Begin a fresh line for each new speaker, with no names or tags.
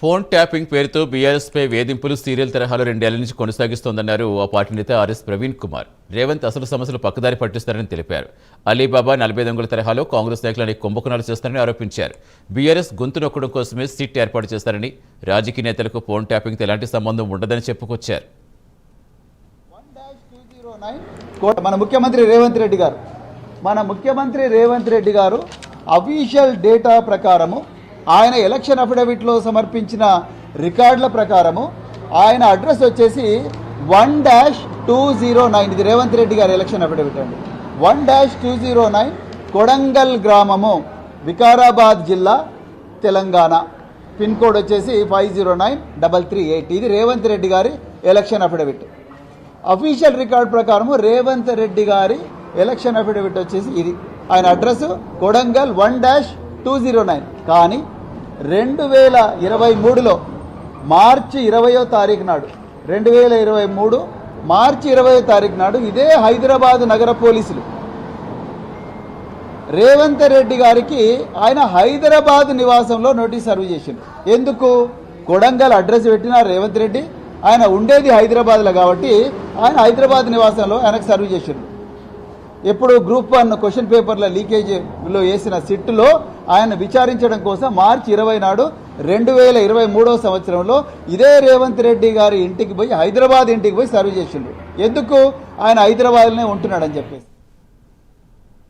Phone tapping పేరుతో బీఆర్ఎస్పై వేధింపులు serial తరహాలో రెండేళ్ళ నుంచి కొనసాగిస్తోందన్నారు ఆ పార్టీ నేత ఆర్ఎస్ ప్రవీణ్ కుమార్. రేవంత్ అసలు సమస్యలు పక్కదారి పట్టిస్తారని తెలిపారు. అలీబాబా నలభై దొంగల తరహాలో కాంగ్రెస్ నాయకులని కుంభకోణాలు చేస్తారని ఆరోపించారు. బీఆర్ఎస్ గొంతు నొక్కడం కోసమే సిట్ ఏర్పాటు చేస్తారని రాజకీయ నేతలకు ఫోన్ ట్యాపింగ్తో ఎలాంటి సంబంధం ఉండదని చెప్పుకొచ్చారు.
మన ముఖ్యమంత్రి రేవంత్ రెడ్డి గారు. మన ముఖ్యమంత్రి రేవంత్ రెడ్డి గారు అఫీషియల్ డేటా ప్రకారము ఆయన ఎలక్షన్ అఫిడవిట్లో సమర్పించిన రికార్డుల ప్రకారము ఆయన అడ్రస్ వచ్చేసి one dash two zero nine. ఇది రేవంత్ రెడ్డి గారి ఎలక్షన్ అఫిడవిట్ అండి. One dash two zero nine Kodangal గ్రామము వికారాబాద్ జిల్లా తెలంగాణ. పిన్ కోడ్ వచ్చేసి five zero nine double three eight. ఇది రేవంత్ రెడ్డి గారి ఎలక్షన్ అఫిడవిట్. అఫీషియల్ రికార్డ్ ప్రకారము రేవంత్ రెడ్డి గారి ఎలక్షన్ అఫిడవిట్ వచ్చేసి ఇది. ఆయన address Kodangal one dash two zero nine. కానీ రెండు వేల ఇరవై మూడులో మార్చి ఇరవయో తారీఖు నాడు రెండు వేల ఇరవై మూడు మార్చి ఇరవయో తారీఖు నాడు ఇదే హైదరాబాద్ నగర పోలీసులు. రేవంత్ రెడ్డి గారికి ఆయన హైదరాబాద్ నివాసంలో నోటీస్ సర్వ్ చేసిండు. ఎందుకు? కొడంగల్ అడ్రస్ పెట్టిన రేవంత్ రెడ్డి ఆయన ఉండేది హైదరాబాద్లో కాబట్టి ఆయన హైదరాబాద్ నివాసంలో ఆయనకు సర్వ్ చేసిండు. ఎప్పుడు గ్రూప్ వన్ క్వశ్చన్ పేపర్ల లీకేజ్లో వేసిన సిట్టులో ఆయన విచారించడం కోసం మార్చి ఇరవై నాడు రెండు వేల ఇరవై మూడవ సంవత్సరంలో ఇదే రేవంత్ రెడ్డి గారి ఇంటికి పోయి హైదరాబాద్ ఇంటికి పోయి సర్వ్ చేసిండు. ఎందుకు? ఆయన హైదరాబాద్లోనే ఉంటున్నాడని చెప్పేసి.